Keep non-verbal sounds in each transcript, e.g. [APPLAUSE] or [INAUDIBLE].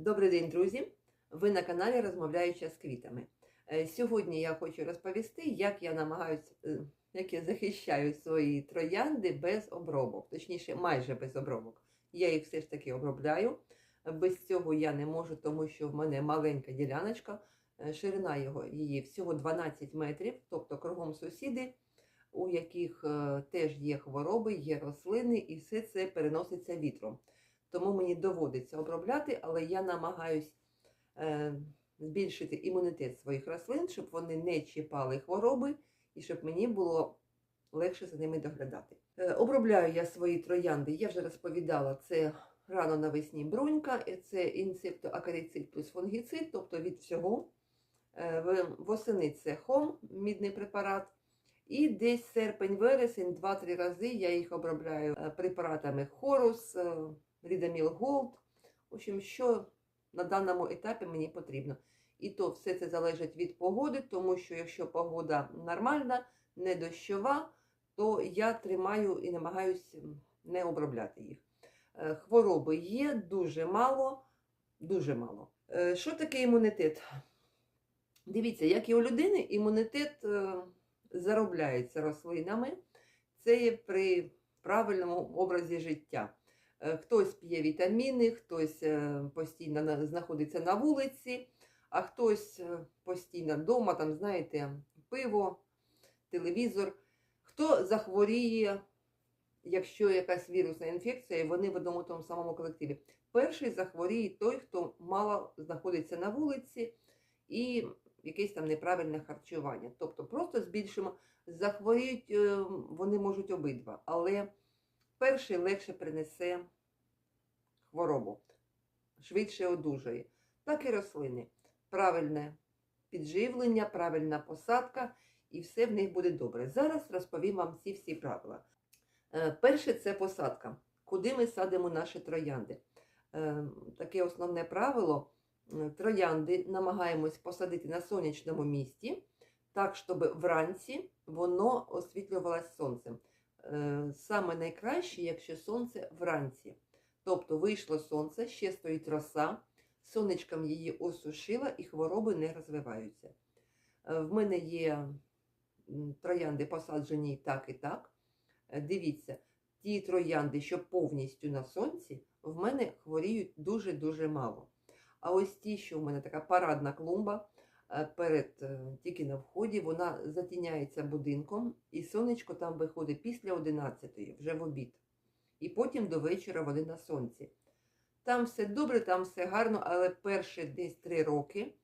Добрий день, друзі! Ви на каналі Розмовляюча з квітами. Е, Сьогодні я хочу розповісти, як я намагаюся, як я захищаю свої троянди без обробок, точніше, майже без обробок. Я їх все ж таки обробляю. Без цього я не можу, тому що в мене маленька діляночка, е, ширина його її всього 12 метрів, тобто кругом сусіди, у яких е, теж є хвороби, є рослини, і все це переноситься вітром. Тому мені доводиться обробляти, але я намагаюсь е, збільшити імунітет своїх рослин, щоб вони не чіпали хвороби і щоб мені було легше за ними доглядати. Е, обробляю я свої троянди, я вже розповідала, це рано навесні брунька, це інсектоакарицид плюс фунгіцид, тобто від всього. Е, восени це хом, мідний препарат. І десь серпень-вересень, 2-3 рази я їх обробляю е, препаратами Хорус, Рідаміл Голд. В общем, що на даному етапі мені потрібно. І то все це залежить від погоди, тому що якщо погода нормальна, не дощова, то я тримаю і намагаюся не обробляти їх. Е, Хвороби є дуже мало, дуже мало. Е, Що таке імунітет? Дивіться, як і у людини, імунітет е, заробляється рослинами. Це є при правильному образі життя. Е, Хтось п'є вітаміни, хтось е, постійно знаходиться на вулиці, а хтось е, постійно вдома, там, знаєте, пиво, телевізор. Хто захворіє, якщо якась вірусна інфекція, і вони в одному тому самому колективі. Перший захворіє той, хто мало знаходиться на вулиці і якесь там неправильне харчування. Тобто просто збільшимо, захворіють вони можуть обидва, але перший легше принесе хворобу, швидше одужає. Так і рослини. Правильне підживлення, правильна посадка, і все в них буде добре. Зараз розповім вам ці всі правила. Е, Перше це посадка. Куди ми садимо наші троянди? Е, Таке основне правило. Троянди намагаємось посадити на сонячному місці, так, щоб вранці воно освітлювалося сонцем. Е, Саме найкраще, якщо сонце вранці. Тобто вийшло сонце, ще стоїть роса, сонечком її осушила і хвороби не розвиваються. Е, В мене є троянди посаджені так і так. Е, Дивіться, ті троянди, що повністю на сонці, в мене хворіють дуже-дуже мало. А ось ті, що в мене така парадна клумба перед е, тільки на вході, вона затіняється будинком, і сонечко там виходить після 11 вже в обід. І потім до вечора вони на сонці. Там все добре, там все гарно, але перші десь три роки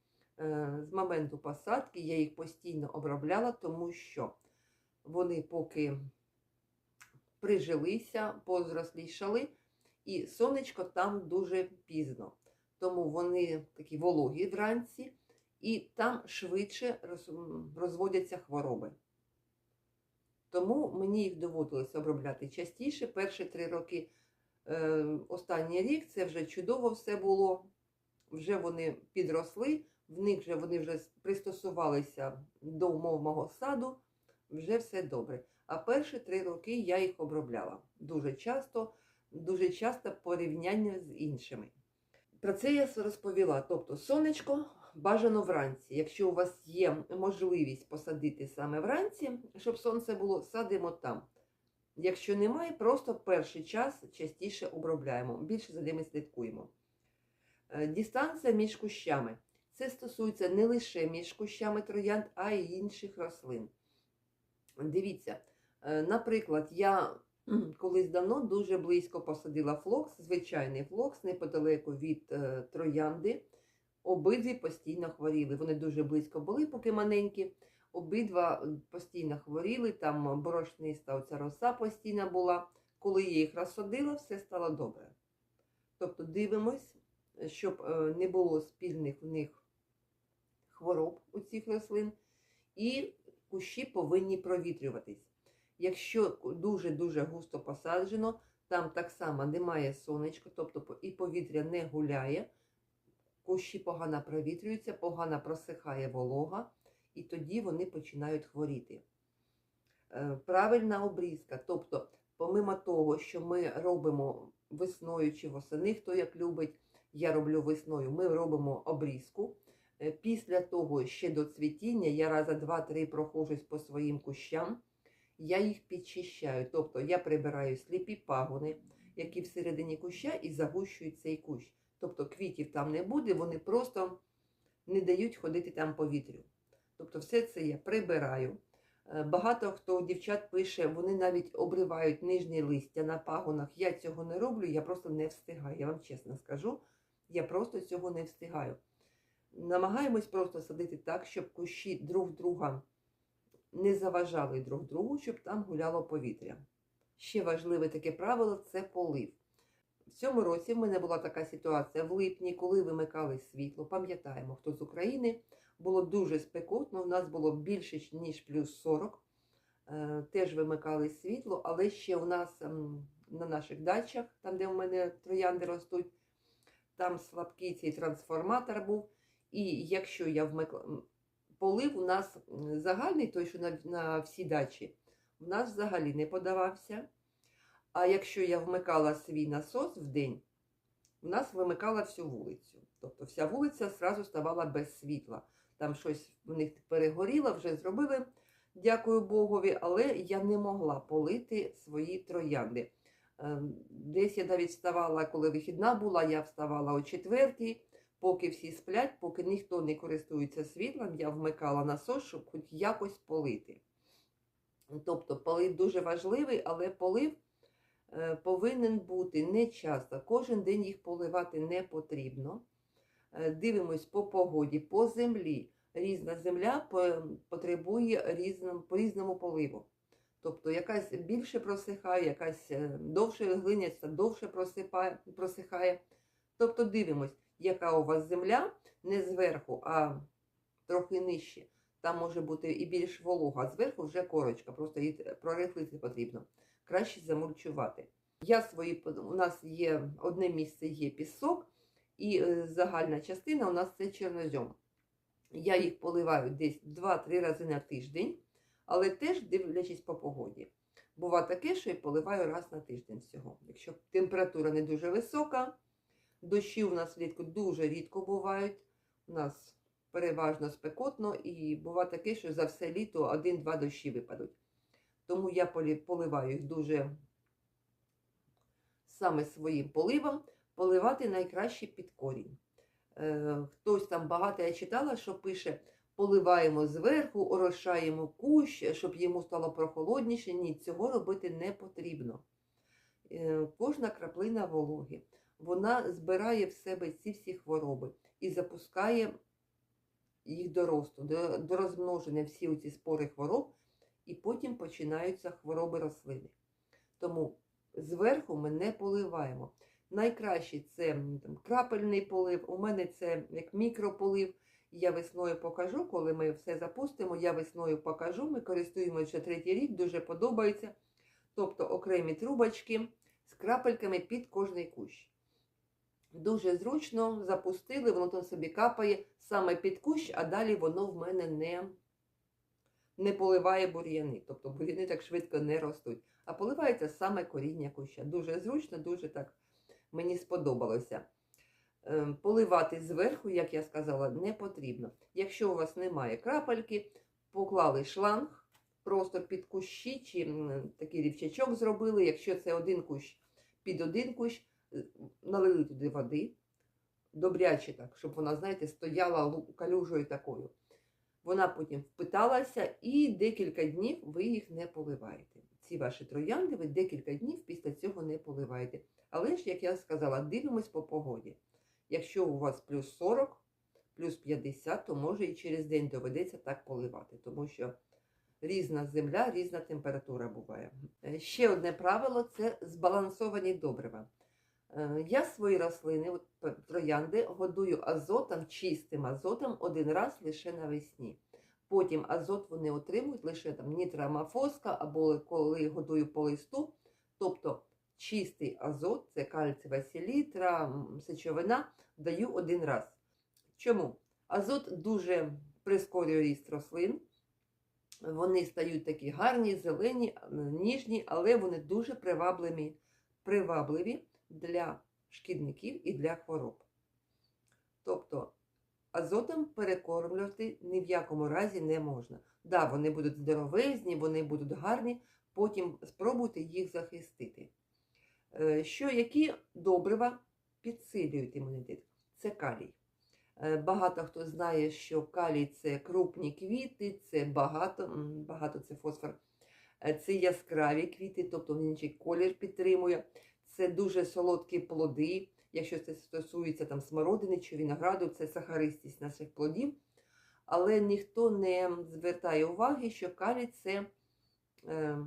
е, з моменту посадки я їх постійно обробляла, тому що вони поки прижилися, позрослішали, і сонечко там дуже пізно. Тому вони такі вологі вранці, і там швидше розводяться хвороби. Тому мені їх доводилось обробляти частіше. Перші три роки, е, останній рік це вже чудово все було. Вже вони підросли, в них вже вони вже пристосувалися до умов мого саду, вже все добре. А перші три роки я їх обробляла дуже часто, дуже часто порівняння з іншими. Про це я розповіла. Тобто, сонечко бажано вранці. Якщо у вас є можливість посадити саме вранці, щоб сонце було, садимо там. Якщо немає, просто перший час частіше обробляємо, більше за ними слідкуємо. Е, Дистанція між кущами. Це стосується не лише між кущами троянд, а й інших рослин. Дивіться, е, наприклад, я Колись давно дуже близько посадила флокс, звичайний флокс, неподалеку від е, троянди. Обидві постійно хворіли. Вони дуже близько були, поки маленькі. Обидва постійно хворіли, там борошниста оця роса постійна була. Коли я їх розсадила, все стало добре. Тобто дивимось, щоб е, не було спільних в них хвороб у цих рослин, і кущі повинні провітрюватись. Якщо дуже-дуже густо посаджено, там так само немає сонечка, тобто і повітря не гуляє, кущі погано провітрюються, погано просихає волога, і тоді вони починають хворіти. Е, Правильна обрізка, тобто, помимо того, що ми робимо весною чи восени, хто як любить, я роблю весною, ми робимо обрізку. Е, Після того ще до цвітіння я раза два-три проходжусь по своїм кущам, я їх підчищаю. Тобто я прибираю сліпі пагони, які всередині куща, і загущують цей кущ. Тобто квітів там не буде, вони просто не дають ходити там повітрю. Тобто, все це я прибираю. Е, Багато хто дівчат пише, вони навіть обривають нижні листя на пагонах. Я цього не роблю, я просто не встигаю. Я вам чесно скажу, я просто цього не встигаю. Намагаємось просто садити так, щоб кущі друг друга не заважали друг другу, щоб там гуляло повітря. Ще важливе таке правило це полив. Цьому році в мене була така ситуація в липні, коли вимикали світло. Пам'ятаємо, хто з України було дуже спекотно, у нас було більше ніж плюс 40. Е, Теж вимикали світло, але ще у нас ем, на наших дачах, там, де у мене троянди ростуть, там слабкий цей трансформатор був. І якщо я вмикла полив, у нас загальний, той, що на, на всі дачі, в нас взагалі не подавався. А якщо я вмикала свій насос в день, у нас вимикала всю вулицю. Тобто вся вулиця зразу ставала без світла. Там щось в них перегоріло, вже зробили, дякую Богові, але я не могла полити свої троянди. Ем, Десь я навіть вставала, коли вихідна була, я вставала о четвертій, поки всі сплять, поки ніхто не користується світлом, я вмикала насос, щоб хоч якось полити. Тобто полив дуже важливий, але полив повинен бути не часто. Кожен день їх поливати не потрібно. Е, Дивимось по погоді, по землі. Різна земля потребує по різному поливу. Тобто якась більше просихає, якась е, довше глиняться, довше просихає. Тобто дивимось, яка у вас земля не зверху, а трохи нижче. Там може бути і більш волога, а зверху вже корочка, просто її прорихлити потрібно. Краще замульчувати. Я свої, у нас є одне місце є пісок, і е, загальна частина у нас це чорнозьом. Я їх поливаю десь 2-3 рази на тиждень, але теж дивлячись по погоді. Бува таке, що я поливаю раз на тиждень всього. Якщо температура не дуже висока, дощі у нас влітку дуже рідко бувають. У нас переважно спекотно, і буває таке, що за все літо один-два дощі випадуть. Тому я поливаю їх дуже саме своїм поливом, поливати найкраще під корінь. Е, Хтось там багато я читала, що пише: поливаємо зверху, орошаємо кущ, щоб йому стало прохолодніше. Ні, цього робити не потрібно. Е, Кожна краплина вологи, вона збирає в себе ці всі хвороби і запускає їх до росту, до, розмноження всі ці спори хвороб, і потім починаються хвороби рослини. Тому зверху ми не поливаємо. Найкраще це там, крапельний полив. У мене це як мікрополив. Я весною покажу, коли ми все запустимо, я весною покажу. Ми користуємося вже третій рік, дуже подобається. Тобто окремі трубочки з крапельками під кожний кущ. Дуже зручно запустили, воно там собі капає саме під кущ, а далі воно в мене не, не поливає бур'яни. Тобто бур'яни так швидко не ростуть. А поливається саме коріння куща. Дуже зручно, дуже так мені сподобалося. Ем, Поливати зверху, як я сказала, не потрібно. Якщо у вас немає крапельки, поклали шланг просто під кущі, чи такий рівчачок зробили. Якщо це один кущ під один кущ, е, налили туди води, добряче так, щоб вона, знаєте, стояла калюжею такою. Вона потім впиталася і декілька днів ви їх не поливаєте. Ці ваші троянди ви декілька днів після цього не поливаєте. Але ж, як я сказала, дивимось по погоді. Якщо у вас плюс 40, плюс 50, то може і через день доведеться так поливати, тому що різна земля, різна температура буває. Е, Ще одне правило це збалансовані добрива. Е, Я свої рослини, троянди, годую азотом, чистим азотом один раз лише навесні. Потім азот вони отримують лише там нітрамофоска або коли годую по листу. Тобто чистий азот, це кальцієва селітра, сечовина, даю один раз. Чому? Азот дуже прискорює ріст рослин. Вони стають такі гарні, зелені, е, ніжні, але вони дуже привабливі, привабливі для шкідників і для хвороб. Тобто азотом перекормлювати ні в якому разі не можна. Да, вони будуть здоровезні, вони будуть гарні, потім спробуйте їх захистити. Е, Що, які добрива підсилюють імунітет? Це калій. Е, Багато хто знає, що калій це крупні квіти, це багато, багато це фосфор, Е, це яскраві квіти, тобто він інший колір підтримує. Це дуже солодкі плоди. Якщо це стосується там смородини чи винограду, це сахаристість наших плодів. Але ніхто не звертає уваги, що калій це е,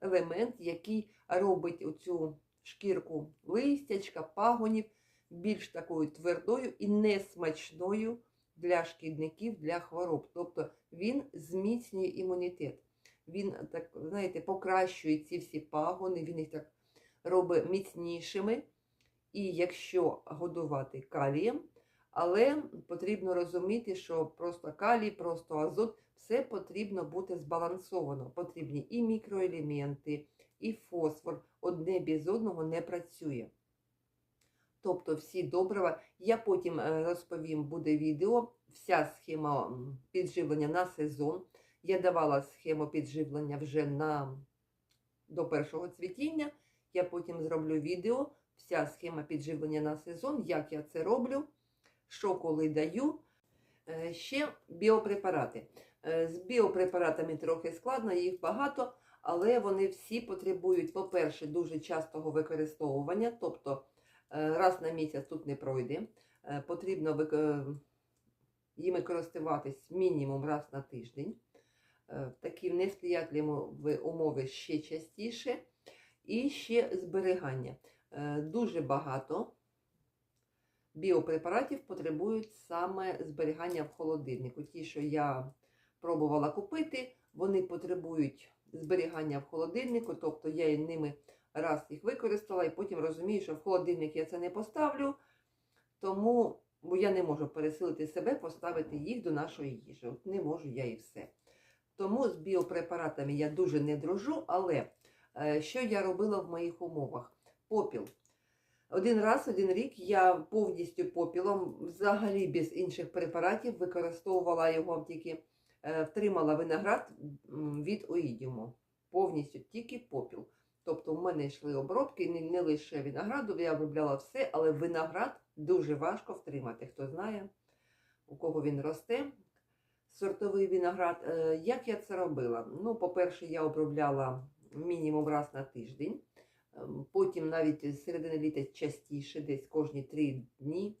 елемент, який робить оцю шкірку листячка, пагонів більш такою твердою і несмачною для шкідників, для хвороб. Тобто він зміцнює імунітет. Він так, знаєте, покращує ці всі пагони, він їх так робить міцнішими. І якщо годувати калієм, але потрібно розуміти, що просто калій, просто азот, все потрібно бути збалансовано. Потрібні і мікроелементи, і фосфор. Одне без одного не працює. Тобто всі добрива. Я потім е, розповім, буде відео, вся схема підживлення на сезон. Я давала схему підживлення вже на, до першого цвітіння. Я потім зроблю відео, вся схема підживлення на сезон, як я це роблю, що коли даю. Е, Ще біопрепарати. Е, З біопрепаратами трохи складно, їх багато, але вони всі потребують, по-перше, дуже частого використовування, тобто е, раз на місяць тут не пройде. Потрібно їми користуватись мінімум раз на тиждень. Такі несприятливі умови ще частіше. І ще зберігання. Е, Дуже багато біопрепаратів потребують саме зберігання в холодильнику. Ті, що я пробувала купити, вони потребують зберігання в холодильнику, тобто я ними раз їх використала і потім розумію, що в холодильник я це не поставлю, тому бо я не можу пересилити себе, поставити їх до нашої їжі. От не можу я і все. Тому з біопрепаратами я дуже не дружу, але що я робила в моїх умовах? Попіл. Один раз, один рік я повністю попілом, взагалі без інших препаратів, використовувала його тільки е, втримала виноград від оїдіуму. Повністю тільки попіл. Тобто в мене йшли обробки не, не лише винограду, я обробляла все, але виноград дуже важко втримати. Хто знає, у кого він росте, сортовий виноград. Е, Як я це робила? Ну, по-перше, я обробляла мінімум раз на тиждень. Ем, Потім навіть середини літа частіше, десь кожні три дні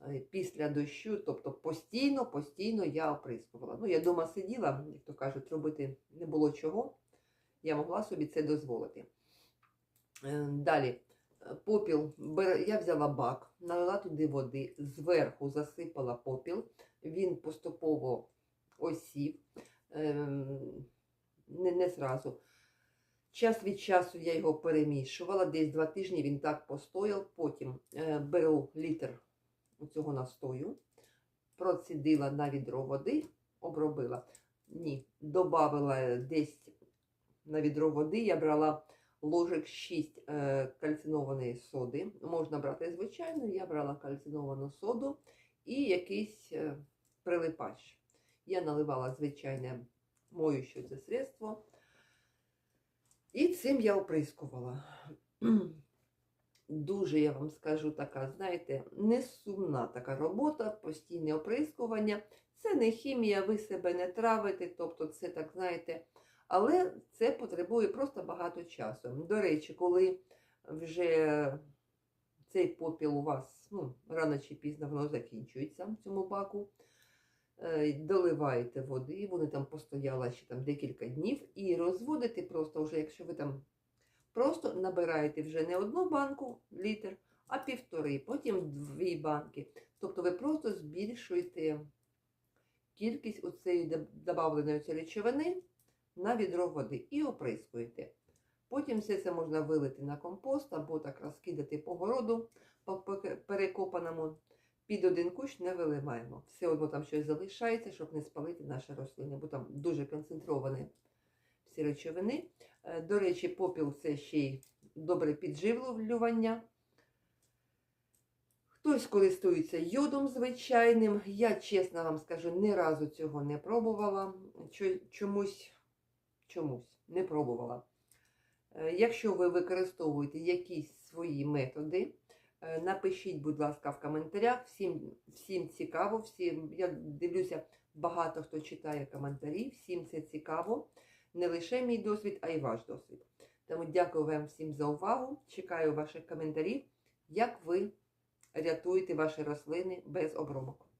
е, після дощу, тобто постійно, постійно я оприскувала. Ну, я вдома сиділа, як то кажуть, робити не було чого. Я могла собі це дозволити. Е, Далі, е, попіл, я взяла бак, налила туди води, зверху засипала попіл, він поступово осів, ем, не, не зразу. Час від часу я його перемішувала, десь два тижні він так постояв. Потім е, беру літр цього настою, процідила на відро води, обробила. Ні, додавила десь на відро води, я брала ложок 6 е, кальцинованої соди. Можна брати звичайну, я брала кальциновану соду і якийсь е, прилипач. Я наливала звичайне моющее це средство. І цим я оприскувала. [CLEARS THROAT] Дуже, я вам скажу, така, знаєте, несумна така робота, постійне оприскування. Це не хімія, ви себе не травите, тобто це так, знаєте, але це потребує просто багато часу. До речі, коли вже цей попіл у вас ну, рано чи пізно воно закінчується в цьому баку, доливаєте води, вони там постояли ще там декілька днів, і розводите просто вже, якщо ви там просто набираєте вже не одну банку літр, а півтори, потім дві банки. Тобто ви просто збільшуєте кількість оцеї додавленої речовини на відро води і оприскуєте. Потім все це можна вилити на компост або так розкидати по городу по перекопаному. Під один кущ не виливаємо. Все одно там щось залишається, щоб не спалити наші рослини, бо там дуже концентровані всі речовини. Е, До речі, попіл це ще й добре підживлювання. Хтось користується йодом звичайним. Я чесно вам скажу, ні разу цього не пробувала. Чомусь, чомусь не пробувала. Е, Якщо ви використовуєте якісь свої методи, напишіть, будь ласка, в коментарях. Всім, всім цікаво, всім, я дивлюся, багато хто читає коментарі, всім це цікаво. Не лише мій досвід, а й ваш досвід. Тому дякую вам всім за увагу. Чекаю ваших коментарів, як ви рятуєте ваші рослини без обробок.